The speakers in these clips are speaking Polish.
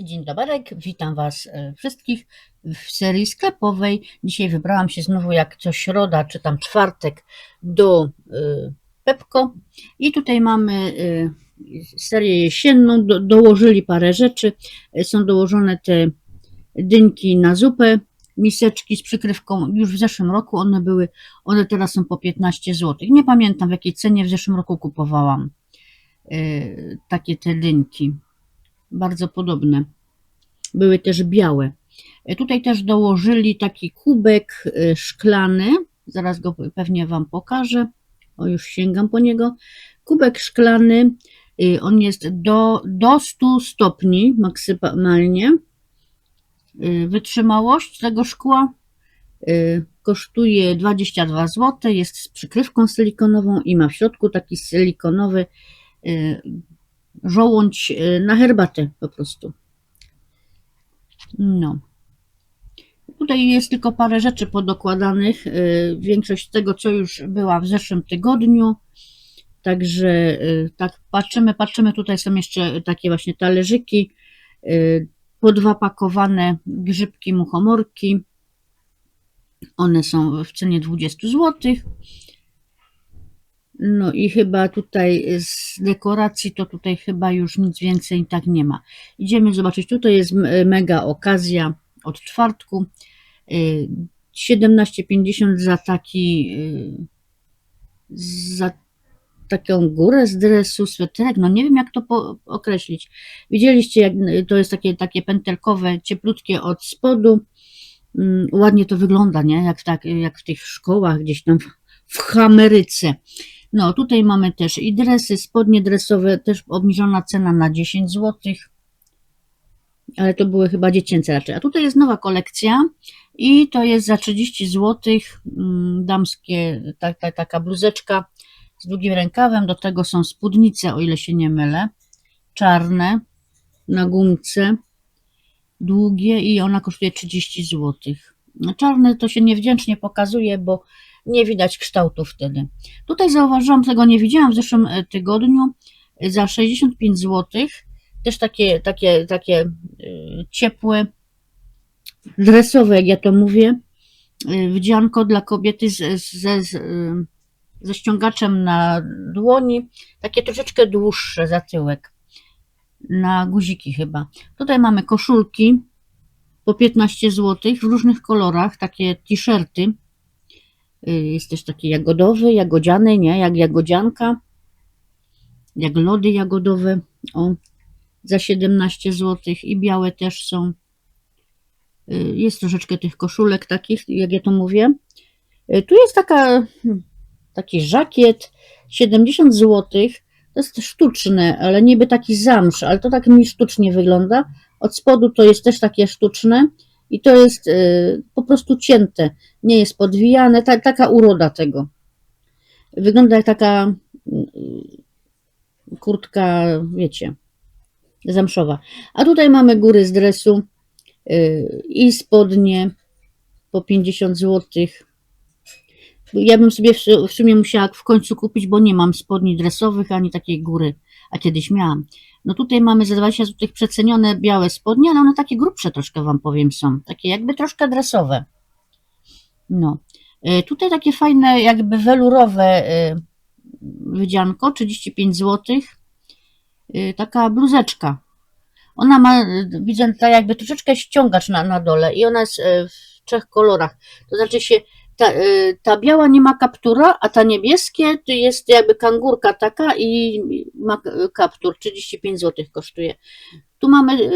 Dzień dobry, witam Was e, wszystkich w serii sklepowej. Dzisiaj wybrałam się znowu jak co środa, czy tam czwartek do e, Pepko. I tutaj mamy e, serię jesienną, do, dołożyli parę rzeczy, są dołożone te dynki na zupę, miseczki z przykrywką, już w zeszłym roku one były, one teraz są po 15 zł. Nie pamiętam w jakiej cenie w zeszłym roku kupowałam takie te dynki bardzo podobne. Były też białe. E, Tutaj też dołożyli taki kubek e, szklany. Zaraz go pewnie Wam pokażę. O, już sięgam po niego. Kubek szklany. e, On jest do, do 100 stopni maksymalnie. Wytrzymałość tego szkła kosztuje 22 zł. Jest z przykrywką silikonową i ma w środku taki silikonowy żołądź e, na herbatę po prostu. No. Tutaj jest tylko parę rzeczy podokładanych. e, Większość tego, co już była w zeszłym tygodniu. Także e, tak patrzymy, patrzymy. Tutaj są jeszcze takie właśnie talerzyki. e, Po dwa pakowane grzybki muchomorki. One są w cenie 20 złotych. No i chyba tutaj z dekoracji to tutaj chyba już nic więcej tak nie ma. Idziemy zobaczyć, tutaj jest mega okazja od czwartku. Y, 17,50 za taki y, za taką górę z dresu, sweterek, no nie wiem jak to po, określić. Widzieliście jak to jest takie, takie pętelkowe, cieplutkie od spodu. Mm, Ładnie to wygląda, nie? Jak tak, jak w tych szkołach gdzieś tam w, w Ameryce. No, tutaj mamy też i dresy, spodnie dresowe, też obniżona cena na 10 zł. Ale to były chyba dziecięce raczej. A tutaj jest nowa kolekcja i to jest za 30 zł damskie, ta, ta, taka bluzeczka z długim rękawem. Do tego są spódnice, o ile się nie mylę, czarne na gumce, długie i ona kosztuje 30 zł. Czarne to się niewdzięcznie pokazuje, bo nie widać kształtu wtedy. Tutaj zauważyłam, tego nie widziałam w zeszłym e, tygodniu, e, za 65 zł. Też takie, takie, takie e, ciepłe, dresowe, jak ja to mówię, wdzianko dla kobiety z, z, z, ze ściągaczem na dłoni, takie troszeczkę dłuższe za tyłek, na guziki chyba. Tutaj mamy koszulki po 15 zł w różnych kolorach, takie t-shirty. Y, Jest też taki jagodowy, jagodziany, nie? Jak jagodzianka. Jak lody jagodowe. O, za 17 zł. I białe też są. Y, Jest troszeczkę tych koszulek takich, jak ja to mówię. Y, Tu jest taka, hmm, taki żakiet, 70 zł. To jest sztuczne, ale niby taki zamsz, ale to tak mi sztucznie wygląda. Od spodu to jest też takie sztuczne i to jest y, po prostu cięte, nie jest podwijane, ta, taka uroda tego. Wygląda jak taka y, kurtka, wiecie, zamszowa. A tutaj mamy góry z dresu y, i spodnie po 50 zł. Ja bym sobie w sumie musiała w końcu kupić, bo nie mam spodni dresowych ani takiej góry, a kiedyś miałam. No tutaj mamy za 20 zł przecenione białe spodnie, ale one takie grubsze troszkę wam powiem są. Takie jakby troszkę dresowe. No. E, Tutaj takie fajne jakby welurowe e, wydzianko, 35 zł. E, Taka bluzeczka. Ona ma, widzę tak jakby troszeczkę ściągacz na, na dole i ona jest w trzech kolorach. To znaczy się ta, e, ta biała nie ma kaptura, a ta niebieskie to jest jakby kangurka taka i ma e, kaptur, 35 zł kosztuje. Tu mamy, e,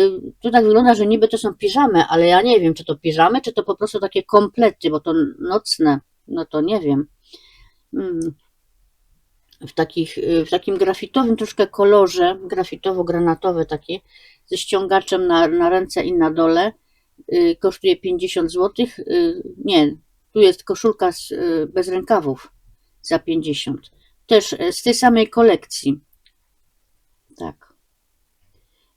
tu tak wygląda, że niby to są piżamy, ale ja nie wiem, czy to piżamy, czy to po prostu takie komplety, bo to nocne, no to nie wiem. Mm. W, takich, w takim grafitowym troszkę kolorze, grafitowo-granatowe takie, ze ściągaczem na, na ręce i na dole, kosztuje 50 zł. Nie, tu jest koszulka z, y, bez rękawów za 50. Też y, z tej samej kolekcji. Tak.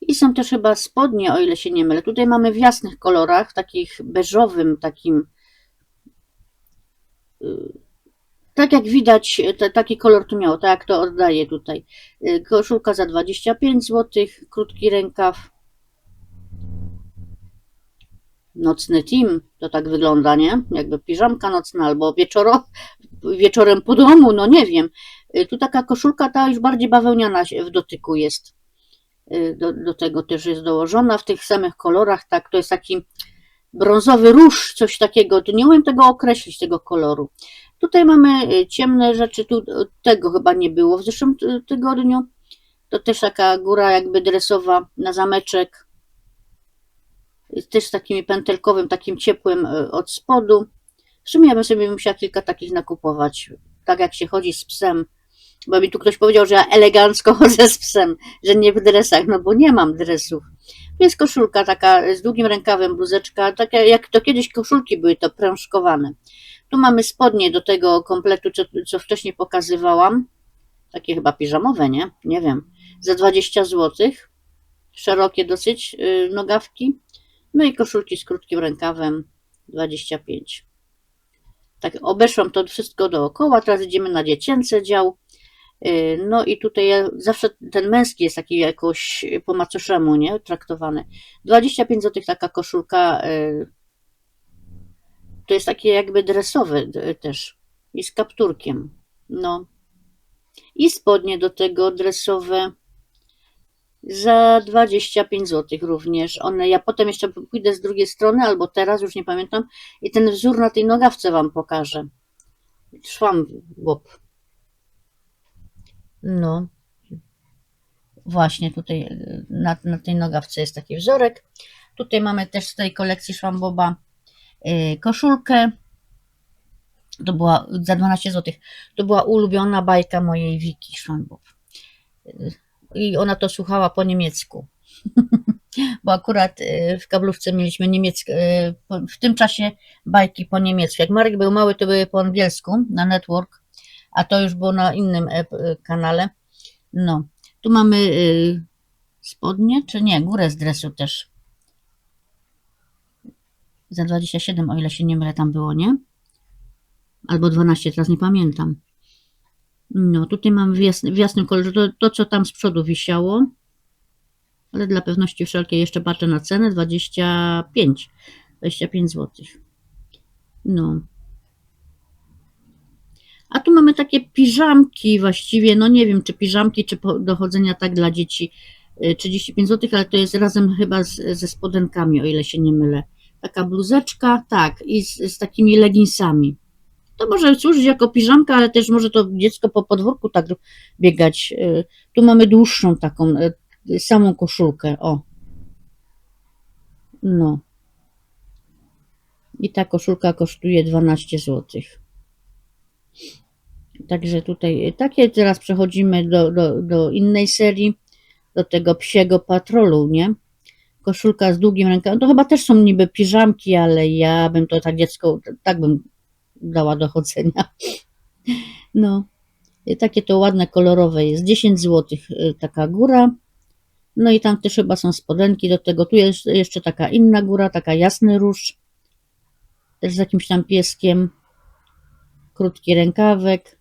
I są też chyba spodnie, o ile się nie mylę. Tutaj mamy w jasnych kolorach, takich beżowym, takim. y, Tak jak widać, te, taki kolor tu miało, tak jak to oddaję tutaj. Koszulka za 25 zł, krótki rękaw. Nocny team, to tak wygląda, nie? Jakby piżamka nocna albo wieczoro, wieczorem po domu, no nie wiem. Y, Tu taka koszulka ta już bardziej bawełniana w dotyku jest. Y, Do, do tego też jest dołożona w tych samych kolorach, tak, to jest taki brązowy róż, coś takiego, nie umiem tego określić, tego koloru. Tutaj mamy y, ciemne rzeczy, tu tego chyba nie było w zeszłym ty- tygodniu. To też taka góra jakby dresowa na zameczek. Y, Też z takim pętelkowym, takim ciepłym y, od spodu. W sumie ja bym sobie musiała kilka takich nakupować. Tak jak się chodzi z psem. Bo mi tu ktoś powiedział, że ja elegancko chodzę z psem, że nie w dresach, no bo nie mam dresów. Jest koszulka taka z długim rękawem, bluzeczka, taka jak to kiedyś koszulki były, to prążkowane. Tu mamy spodnie do tego kompletu, co, co wcześniej pokazywałam. Takie chyba piżamowe, nie? Nie wiem. Za 20 zł. Szerokie dosyć yy, nogawki. No i koszulki z krótkim rękawem 25. Tak, obeszłam to wszystko dookoła. Teraz idziemy na dziecięcy dział. Yy, No i tutaj ja, zawsze ten męski jest taki jakoś po macoszemu, nie? Traktowany. 25 zł taka koszulka. yy, To jest takie jakby dresowy d- też. I z kapturkiem. No. I spodnie do tego dresowe za 25 zł również. One, ja potem jeszcze pójdę z drugiej strony, albo teraz, już nie pamiętam, i ten wzór na tej nogawce Wam pokażę. Szłam łop. No. Właśnie tutaj y, na, na tej nogawce jest taki wzorek. Tutaj mamy też z tej kolekcji Szwamboba y, koszulkę. To była za 12 zł. To była ulubiona bajka mojej Wiki Szwambob. I ona to słuchała po niemiecku. Bo akurat y, w kablówce mieliśmy niemieckie, y, w tym czasie bajki po niemiecku. Jak Marek był mały, to były po angielsku na network, a to już było na innym e, e, kanale. No, tu mamy y, spodnie, czy nie, górę z dresu też. Za 27, o ile się nie mylę, tam było, nie? Albo 12, teraz nie pamiętam. No, tutaj mam w, jasny, w jasnym kolorze to, to, co tam z przodu wisiało. Ale dla pewności wszelkiej jeszcze patrzę na cenę 25. 25 zł. No. A tu mamy takie piżamki właściwie, no nie wiem czy piżamki, czy po- do chodzenia tak dla dzieci y, 35 zł, ale to jest razem chyba z, ze spodenkami, o ile się nie mylę. Taka bluzeczka, tak, i z, z takimi leginsami. To może służyć jako piżamka, ale też może to dziecko po podwórku tak biegać. Y, Tu mamy dłuższą taką, y, samą koszulkę, o. No. I ta koszulka kosztuje 12 zł. Także tutaj takie teraz przechodzimy do, do, do innej serii, do tego psiego patrolu, nie? Koszulka z długim rękawem. To chyba też są niby piżamki, ale ja bym to tak dziecko, tak bym dała do chodzenia. No. Takie to ładne, kolorowe jest. 10 zł taka góra. No i tam też chyba są spodenki do tego. Tu jest jeszcze taka inna góra, taka jasny róż. Też z jakimś tam pieskiem. Krótki rękawek.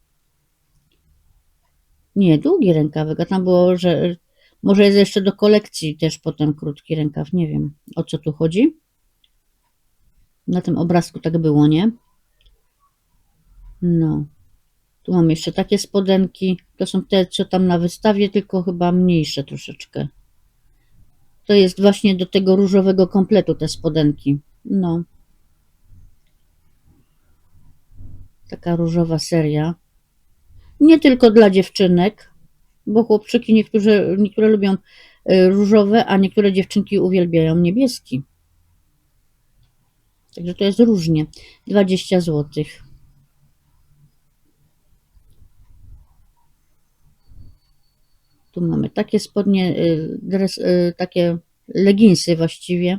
Nie, długi rękawek, a tam było, że może jest jeszcze do kolekcji też potem krótki rękaw. Nie wiem, o co tu chodzi. Na tym obrazku tak było, nie? No. Tu mam jeszcze takie spodenki. To są te, co tam na wystawie, tylko chyba mniejsze troszeczkę. To jest właśnie do tego różowego kompletu te spodenki. No. Taka różowa seria. Nie tylko dla dziewczynek, bo chłopczyki niektóre, niektóre lubią y, różowe, a niektóre dziewczynki uwielbiają niebieski. Także to jest różnie. 20 zł. Mamy takie spodnie, y, dres, y, takie leginsy właściwie.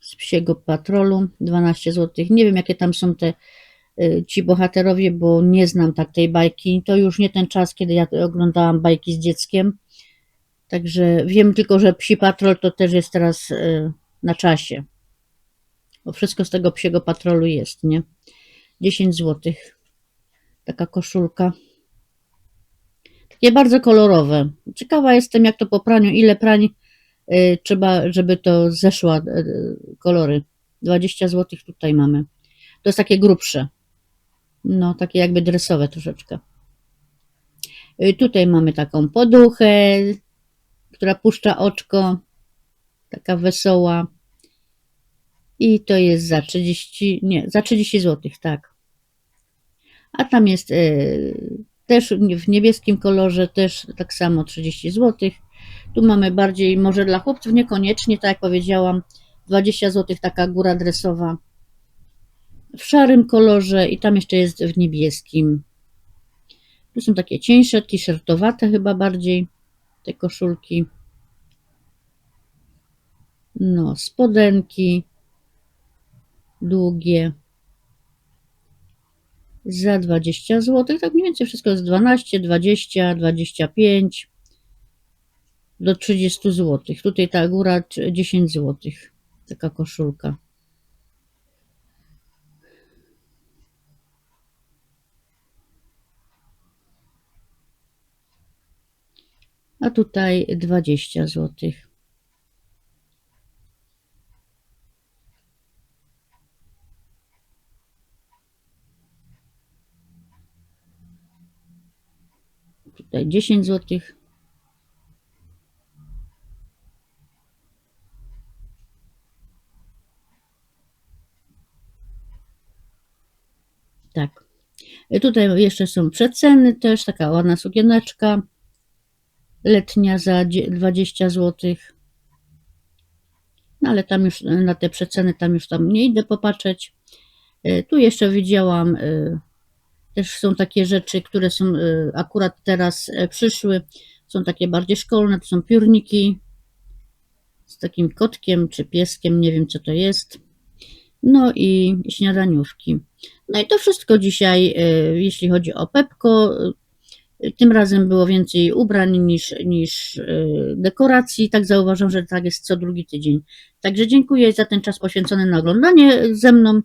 Z psiego patrolu 12 zł. Nie wiem, jakie tam są te y, ci bohaterowie, bo nie znam tak tej bajki. To już nie ten czas, kiedy ja oglądałam bajki z dzieckiem. Także wiem tylko, że psi patrol to też jest teraz na czasie. Bo wszystko z tego psiego patrolu jest, nie? 10 zł. Taka koszulka. Takie bardzo kolorowe. Ciekawa jestem, jak to po praniu, ile prań y, trzeba, żeby to zeszła y, kolory. 20 zł tutaj mamy. To jest takie grubsze. No, takie jakby dresowe troszeczkę. Y, Tutaj mamy taką poduchę, która puszcza oczko. Taka wesoła. I to jest za 30, nie, za 30 zł, tak. A tam jest też w niebieskim kolorze, też tak samo 30 zł. Tu mamy bardziej, może dla chłopców niekoniecznie, tak jak powiedziałam, 20 zł taka góra dresowa w szarym kolorze i tam jeszcze jest w niebieskim. Tu są takie cieńsze, t-shirtowate chyba bardziej te koszulki. No, spodenki długie za 20 zł. Tak mniej więcej wszystko jest 12, 20, 25 do 30 zł. Tutaj ta góra 10 zł. Taka koszulka. A tutaj 20 zł. Tutaj 10 zł. Tak. Tutaj jeszcze są przeceny też, taka ładna sukieneczka letnia za 20 zł. No ale tam już na te przeceny, tam już tam nie idę popatrzeć. Y, Tu jeszcze widziałam, też są takie rzeczy, które są y, akurat teraz y, przyszły. Są takie bardziej szkolne, to są piórniki z takim kotkiem czy pieskiem, nie wiem co to jest. No i śniadaniówki. No i to wszystko dzisiaj, y, jeśli chodzi o Pepko. Tym razem było więcej ubrań niż, niż dekoracji. Tak zauważam, że tak jest co drugi tydzień. Także dziękuję za ten czas poświęcony na oglądanie ze mną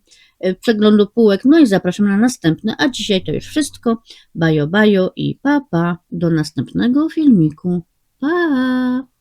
przeglądu półek. No i zapraszam na następne. A dzisiaj to już wszystko. Bajo, bajo i pa, pa. Do następnego filmiku. Pa!